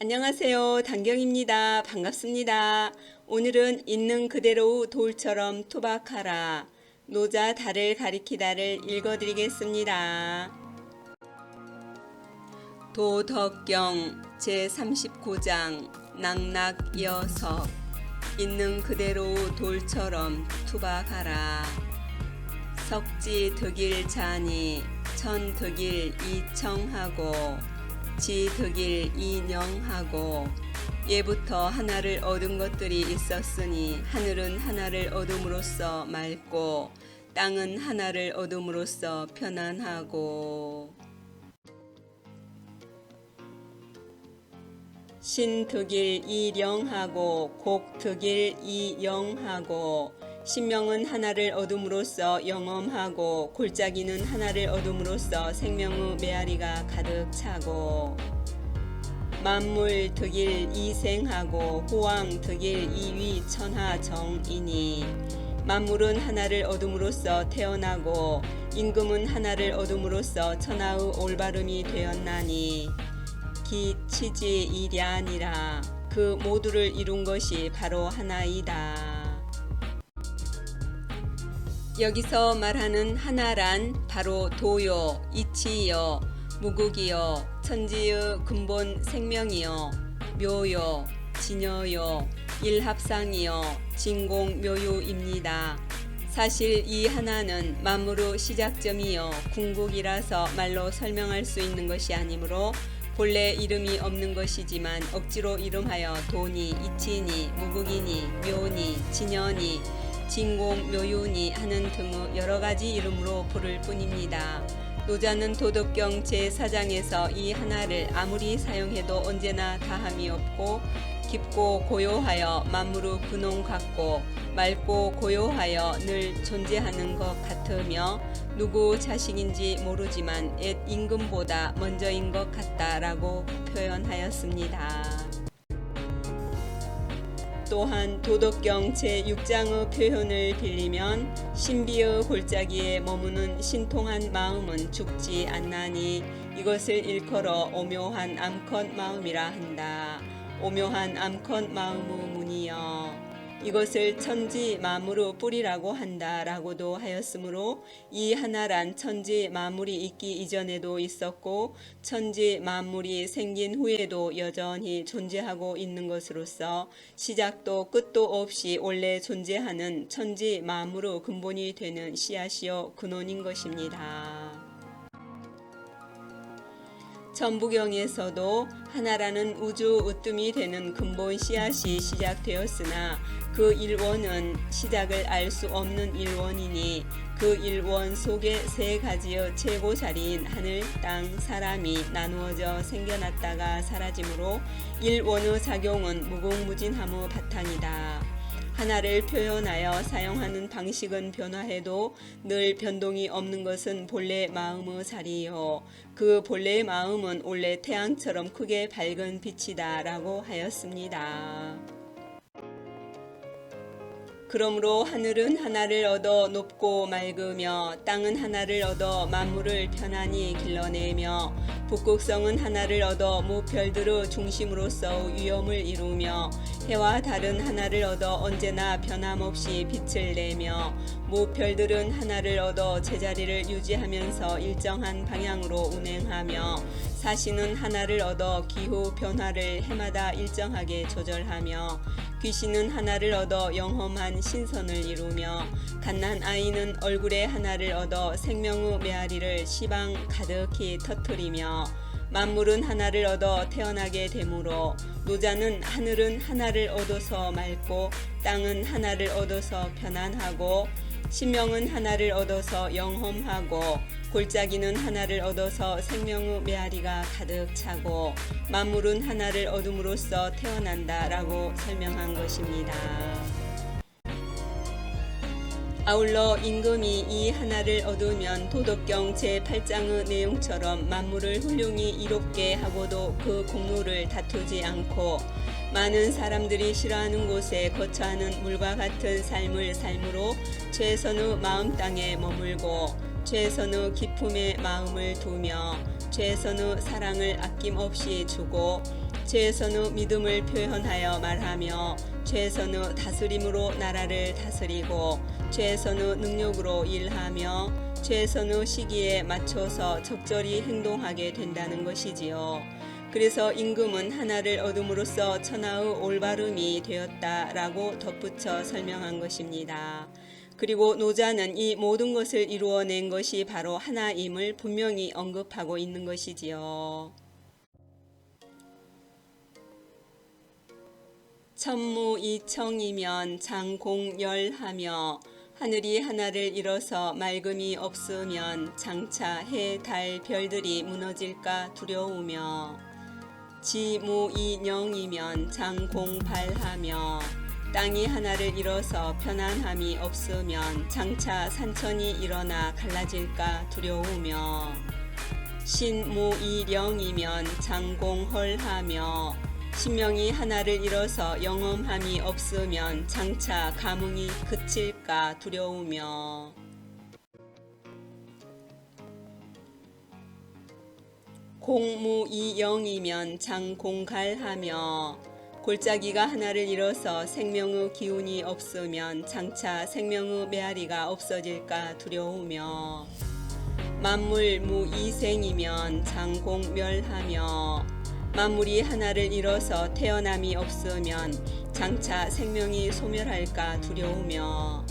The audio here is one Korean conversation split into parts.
안녕하세요. 단경입니다. 반갑습니다. 오늘은 있는 그대로 돌처럼 투박하라. 노자 달을 가리키다를 읽어드리겠습니다. 도덕경 제39장 낙낙여석 있는 그대로 돌처럼 투박하라. 석지 득일 자니 천 득일 이청하고 지 득일 이녕하고 예부터 하나를 얻은 것들이 있었으니 하늘은 하나를 얻음으로써 맑고 땅은 하나를 얻음으로써 편안하고. 신득일 이령하고 곡득일 이영하고 신명은 하나를 얻음으로써 영험하고 골짜기는 하나를 얻음으로써 생명의 메아리가 가득 차고 만물 득일 이생하고 호왕 득일 이위 천하 정이니 만물은 하나를 얻음으로써 태어나고 임금은 하나를 얻음으로써 천하의 올바름이 되었나니 기치지 이랴니라 그 모두를 이룬 것이 바로 하나이다. 여기서 말하는 하나란 바로 도요, 이치요, 무국이요, 천지의 근본 생명이요, 묘요, 진여요, 일합상이요, 진공묘유입니다. 사실 이 하나는 만물의 시작점이요, 궁극이라서 말로 설명할 수 있는 것이 아니므로 본래 이름이 없는 것이지만 억지로 이름하여 도니, 이치니, 무국이니, 묘니, 진여니, 진공, 묘윤이 하는 등의 여러 가지 이름으로 부를 뿐입니다. 노자는 도덕경 제4장에서 이 하나를 아무리 사용해도 언제나 다함이 없고 깊고 고요하여 만물의 근원 같고 맑고 고요하여 늘 존재하는 것 같으며 누구 자식인지 모르지만 옛 임금보다 먼저인 것 같다라고 표현하였습니다. 또한 도덕경 제6장의 표현을 빌리면 신비의 골짜기에 머무는 신통한 마음은 죽지 않나니 이것을 일컬어 오묘한 암컷 마음이라 한다. 오묘한 암컷 마음의 문이여. 이것을 천지 만물의 뿌리라고 한다라고도 하였으므로 이 하나란 천지 만물이 있기 이전에도 있었고 천지 만물이 생긴 후에도 여전히 존재하고 있는 것으로서 시작도 끝도 없이 원래 존재하는 천지 만물의 근본이 되는 씨앗이요 근원인 것입니다. 전부경에서도 하나라는 우주 으뜸이 되는 근본 씨앗이 시작되었으나 그 일원은 시작을 알 수 없는 일원이니 그 일원 속에 세 가지의 최고 자리인 하늘, 땅, 사람이 나누어져 생겨났다가 사라지므로 일원의 작용은 무궁무진함의 바탕이다. 하나를 표현하여 사용하는 방식은 변화해도 늘 변동이 없는 것은 본래 마음의 자리요. 그 본래의 마음은 원래 태양처럼 크게 밝은 빛이다 라고 하였습니다. 그러므로 하늘은 하나를 얻어 높고 맑으며 땅은 하나를 얻어 만물을 편안히 길러내며 북극성은 하나를 얻어 무별들의 중심으로서 위엄을 이루며 해와 달은 하나를 얻어 언제나 변함없이 빛을 내며 무별들은 하나를 얻어 제자리를 유지하면서 일정한 방향으로 운행하며 사시는 하나를 얻어 기후 변화를 해마다 일정하게 조절하며 귀신은 하나를 얻어 영험한 신선을 이루며 갓난 아이는 얼굴에 하나를 얻어 생명의 메아리를 시방 가득히 터뜨리며 만물은 하나를 얻어 태어나게 되므로 노자는 하늘은 하나를 얻어서 맑고 땅은 하나를 얻어서 편안하고 신명은 하나를 얻어서 영험하고 골짜기는 하나를 얻어서 생명의 메아리가 가득 차고 만물은 하나를 얻음으로써 태어난다라고 설명한 것입니다. 아울러 임금이 이 하나를 얻으면 도덕경 제8장의 내용처럼 만물을 훌륭히 이롭게 하고도 그 공로를 다투지 않고 많은 사람들이 싫어하는 곳에 거처하는 물과 같은 삶을 삶으로 최선의 마음 땅에 머물고 최선의 기품에 마음을 두며 최선의 사랑을 아낌없이 주고 최선의 믿음을 표현하여 말하며 최선의 다스림으로 나라를 다스리고 최선의 능력으로 일하며 최선의 시기에 맞춰서 적절히 행동하게 된다는 것이지요. 그래서 임금은 하나를 얻음으로써 천하의 올바름이 되었다라고 덧붙여 설명한 것입니다. 그리고 노자는 이 모든 것을 이루어낸 것이 바로 하나임을 분명히 언급하고 있는 것이지요. 천무이청이면 장공열하며 하늘이 하나를 잃어서 맑음이 없으면 장차 해, 달, 별들이 무너질까 두려우며 지무이영이면 장공발하며 땅이 하나를 잃어서 편안함이 없으면 장차 산천이 일어나 갈라질까 두려우며 신무이령이면 장공헐하며 신명이 하나를 잃어서 영험함이 없으면 장차 감흥이 그칠까 두려우며. 공무이영이면 장공갈하며 골짜기가 하나를 잃어서 생명의 기운이 없으면 장차 생명의 메아리가 없어질까 두려우며. 만물 무이생이면 장공멸하며 만물이 하나를 잃어서 태어남이 없으면 장차 생명이 소멸할까 두려우며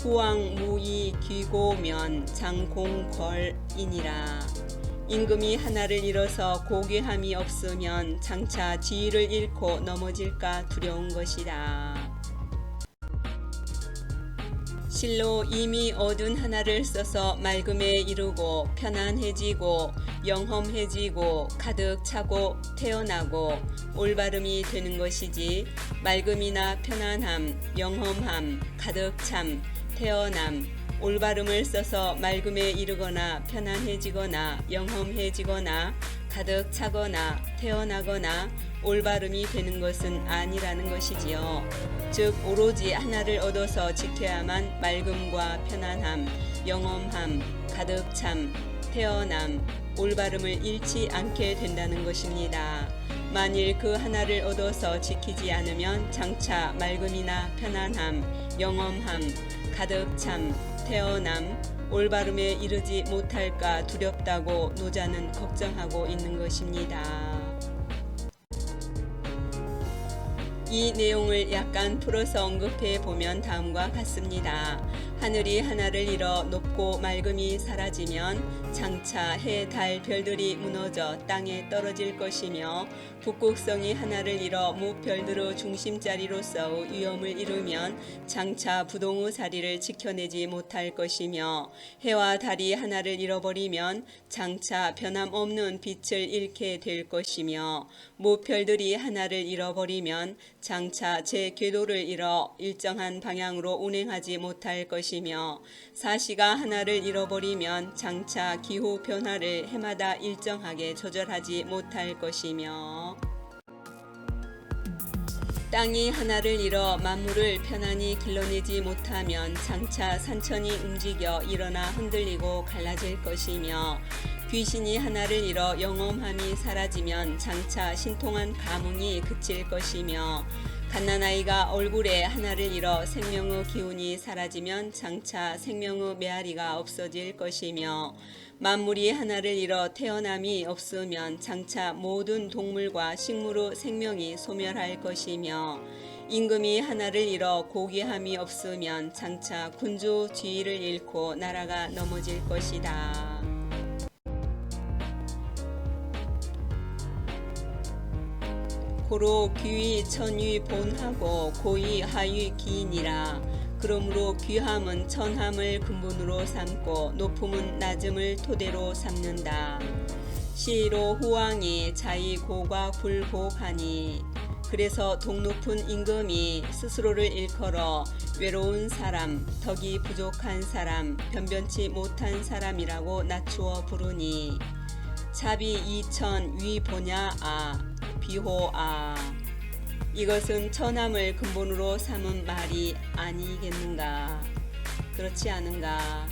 후왕 무이 귀고면 장공걸이니라 임금이 하나를 잃어서 고귀함이 없으면 장차 지위를 잃고 넘어질까 두려운 것이다. 실로 이미 얻은 하나를 써서 맑음에 이르고 편안해지고 영험해지고 가득 차고 태어나고 올바름이 되는 것이지 맑음이나 편안함, 영험함, 가득 참, 태어남, 올바름을 써서 맑음에 이르거나 편안해지거나 영험해지거나 가득 차거나 태어나거나 올바름이 되는 것은 아니라는 것이지요. 즉 오로지 하나를 얻어서 지켜야만 맑음과 편안함, 영험함, 가득 참, 태어남, 올바름을 잃지 않게 된다는 것입니다. 만일 그 하나를 얻어서 지키지 않으면 장차 맑음이나 편안함, 영험함, 가득 참, 태어남, 올바름에 이르지 못할까 두렵다고 노자는 걱정하고 있는 것입니다. 이 내용을 약간 풀어서 언급해 보면 다음과 같습니다. 하늘이 하나를 잃어 높고 맑음이 사라지면 장차 해, 달, 별들이 무너져 땅에 떨어질 것이며 북극성이 하나를 잃어 무별들의 중심자리로서 위험을 잃으면 장차 부동의 자리를 지켜내지 못할 것이며 해와 달이 하나를 잃어버리면 장차 변함없는 빛을 잃게 될 것이며 무별들이 하나를 잃어버리면 장차 제 궤도를 잃어 일정한 방향으로 운행하지 못할 것이며 사시가 하나를 잃어버리면 장차 기후 변화를 해마다 일정하게 조절하지 못할 것이며 땅이 하나를 잃어 만물을 편안히 길러내지 못하면 장차 산천이 움직여 일어나 흔들리고 갈라질 것이며 귀신이 하나를 잃어 영험함이 사라지면 장차 신통한 감흥이 그칠 것이며 갓난아이가 얼굴에 하나를 잃어 생명의 기운이 사라지면 장차 생명의 메아리가 없어질 것이며 만물이 하나를 잃어 태어남이 없으면 장차 모든 동물과 식물의 생명이 소멸할 것이며 임금이 하나를 잃어 고귀함이 없으면 장차 군주 지위를 잃고 나라가 넘어질 것이다. 고로 귀위 천위 본하고 고위 하위 기인이라. 그러므로 귀함은 천함을 근본으로 삼고 높음은 낮음을 토대로 삼는다. 시로 후왕이 자이 고과 굴곡하니. 그래서 동높은 임금이 스스로를 일컬어 외로운 사람, 덕이 부족한 사람, 변변치 못한 사람이라고 낮추어 부르니. 자비 이천 위 보냐? 아 비호아 이것은 천함을 근본으로 삼은 말이 아니겠는가? 그렇지 않은가?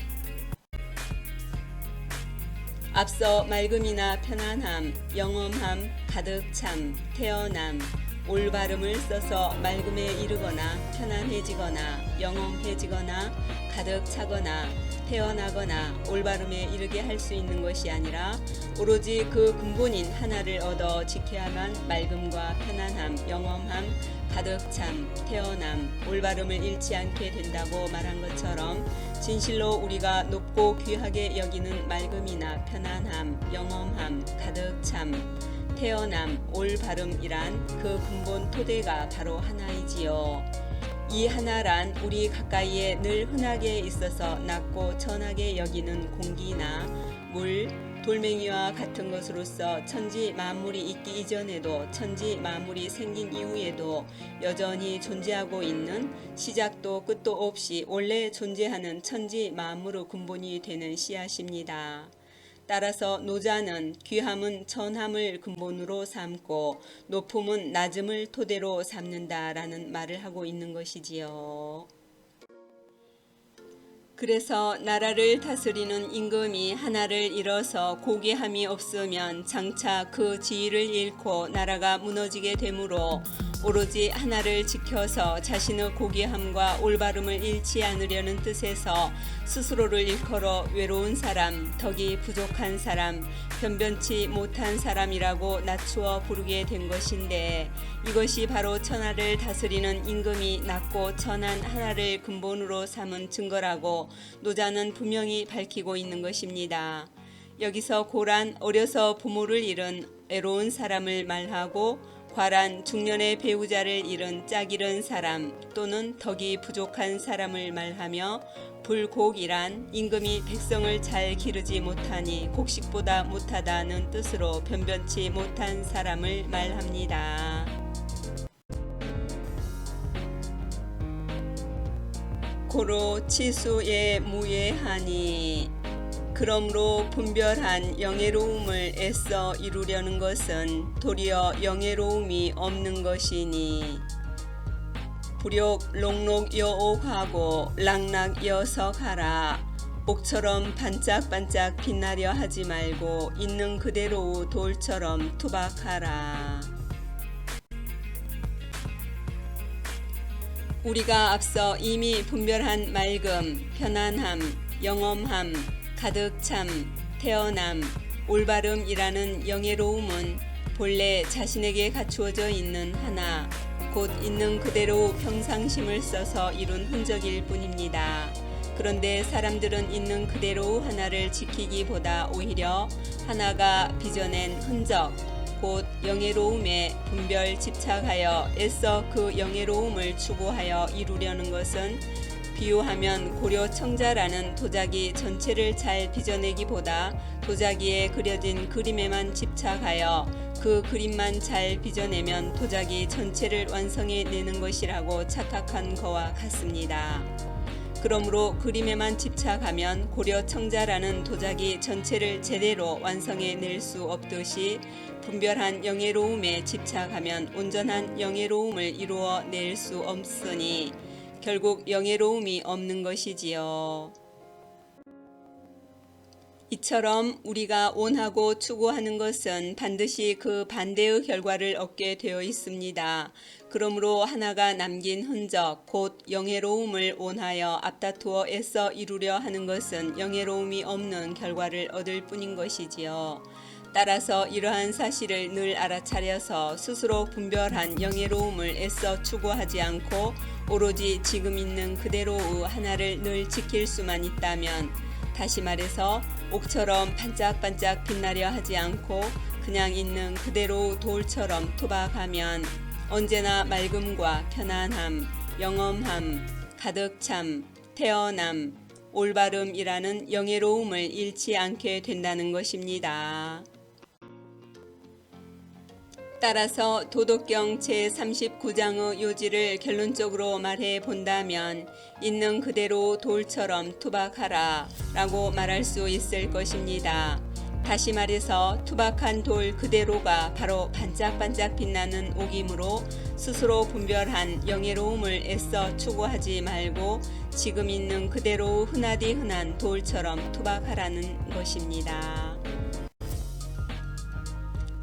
앞서 맑음이나 편안함, 영험함, 가득 참, 태어남, 올바름을 써서 맑음에 이르거나 편안해지거나 영험해지거나 가득 차거나 태어나거나 올바름에 이르게 할 수 있는 것이 아니라 오로지 그 근본인 하나를 얻어 지켜야만 맑음과 편안함, 영험함, 가득 참, 태어남, 올바름을 잃지 않게 된다고 말한 것처럼 진실로 우리가 높고 귀하게 여기는 맑음이나 편안함, 영험함, 가득 참, 태어남, 올바름이란 그 근본 토대가 바로 하나이지요. 이 하나란 우리 가까이에 늘 흔하게 있어서 낮고 천하게 여기는 공기나 물, 돌멩이와 같은 것으로서 천지 만물이 있기 이전에도 천지 만물이 생긴 이후에도 여전히 존재하고 있는 시작도 끝도 없이 원래 존재하는 천지 만물의 근본이 되는 씨앗입니다. 따라서 노자는 귀함은 천함을 근본으로 삼고 높음은 낮음을 토대로 삼는다라는 말을 하고 있는 것이지요. 그래서 나라를 다스리는 임금이 하나를 잃어서 고귀함이 없으면 장차 그 지위를 잃고 나라가 무너지게 되므로 오로지 하나를 지켜서 자신의 고귀함과 올바름을 잃지 않으려는 뜻에서 스스로를 일컬어 외로운 사람, 덕이 부족한 사람, 변변치 못한 사람이라고 낮추어 부르게 된 것인데 이것이 바로 천하를 다스리는 임금이 낮고 천한 하나를 근본으로 삼은 증거라고 노자는 분명히 밝히고 있는 것입니다. 여기서 고란 어려서 부모를 잃은 애로운 사람을 말하고 과란 중년의 배우자를 잃은 짝 잃은 사람 또는 덕이 부족한 사람을 말하며 불곡이란 임금이 백성을 잘 기르지 못하니 곡식보다 못하다는 뜻으로 변변치 못한 사람을 말합니다. 고로 치수에 무예하니 그러므로 분별한 영예로움을 애써 이루려는 것은 도리어 영예로움이 없는 것이니. 불욕 롱록 여옥하고 락락 여석하라. 옥처럼 반짝반짝 빛나려 하지 말고 있는 그대로 돌처럼 투박하라. 우리가 앞서 이미 분별한 맑음, 편안함, 영험함, 가득 참, 태어남, 올바름이라는 영예로움은 본래 자신에게 갖추어져 있는 하나, 곧 있는 그대로 평상심을 써서 이룬 흔적일 뿐입니다. 그런데 사람들은 있는 그대로 하나를 지키기보다 오히려 하나가 빚어낸 흔적, 곧 영예로움에 분별 집착하여 애써 그 영예로움을 추구하여 이루려는 것은 비유하면 고려 청자라는 도자기 전체를 잘 빚어내기보다 도자기에 그려진 그림에만 집착하여 그 그림만 잘 빚어내면 도자기 전체를 완성해 내는 것이라고 착각한 거와 같습니다. 그러므로 그림에만 집착하면 고려 청자라는 도자기 전체를 제대로 완성해 낼 수 없듯이 분별한 영예로움에 집착하면 온전한 영예로움을 이루어 낼 수 없으니 결국 영예로움이 없는 것이지요. 이처럼 우리가 원하고 추구하는 것은 반드시 그 반대의 결과를 얻게 되어 있습니다. 그러므로 하나가 남긴 흔적, 곧 영예로움을 원하여 앞다투어 애써 이루려 하는 것은 영예로움이 없는 결과를 얻을 뿐인 것이지요. 따라서 이러한 사실을 늘 알아차려서 스스로 분별한 영예로움을 애써 추구하지 않고 오로지 지금 있는 그대로의 하나를 늘 지킬 수만 있다면 다시 말해서 옥처럼 반짝반짝 빛나려 하지 않고 그냥 있는 그대로 돌처럼 투박하면 언제나 맑음과 편안함, 영험함, 가득 참, 태어남, 올바름이라는 영예로움을 잃지 않게 된다는 것입니다. 따라서 도덕경 제39장의 요지를 결론적으로 말해 본다면 있는 그대로 돌처럼 투박하라 라고 말할 수 있을 것입니다. 다시 말해서 투박한 돌 그대로가 바로 반짝반짝 빛나는 옥이므로 스스로 분별한 영예로움을 애써 추구하지 말고 지금 있는 그대로 흔하디 흔한 돌처럼 투박하라는 것입니다.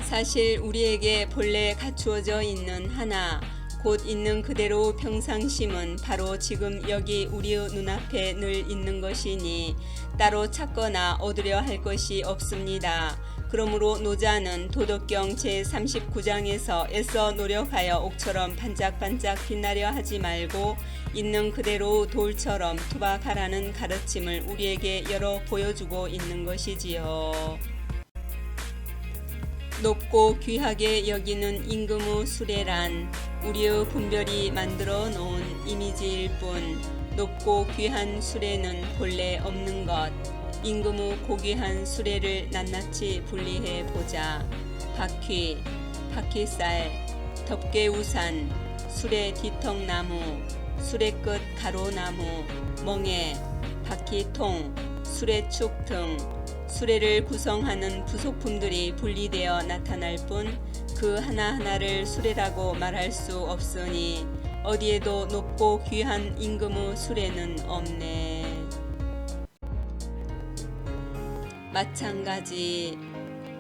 사실 우리에게 본래 갖추어져 있는 하나, 곧 있는 그대로 평상심은 바로 지금 여기 우리의 눈앞에 늘 있는 것이니 따로 찾거나 얻으려 할 것이 없습니다. 그러므로 노자는 도덕경 제39장에서 애써 노력하여 옥처럼 반짝반짝 빛나려 하지 말고 있는 그대로 돌처럼 투박하라는 가르침을 우리에게 열어 보여주고 있는 것이지요. 높고 귀하게 여기는 임금의 수레란 우리의 분별이 만들어 놓은 이미지일 뿐 높고 귀한 수레는 본래 없는 것. 임금의 고귀한 수레를 낱낱이 분리해 보자. 바퀴, 바퀴살, 덮개우산, 수레 뒤턱나무, 수레끝 가로나무, 멍에, 바퀴통, 수레축 등 수레를 구성하는 부속품들이 분리되어 나타날 뿐 그 하나하나를 수레라고 말할 수 없으니 어디에도 높고 귀한 임금의 수레는 없네. 마찬가지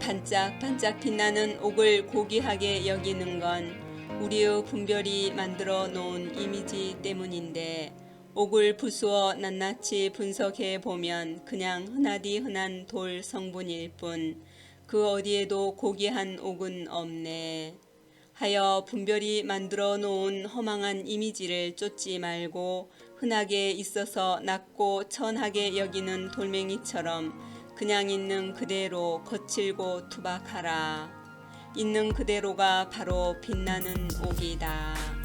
반짝반짝 빛나는 옥을 고귀하게 여기는 건 우리의 분별이 만들어 놓은 이미지 때문인데 옥을 부수어 낱낱이 분석해 보면 그냥 흔하디 흔한 돌 성분일 뿐 그 어디에도 고귀한 옥은 없네. 하여 분별이 만들어 놓은 허망한 이미지를 쫓지 말고 흔하게 있어서 낮고 천하게 여기는 돌멩이처럼 그냥 있는 그대로 거칠고 투박하라. 있는 그대로가 바로 빛나는 옥이다.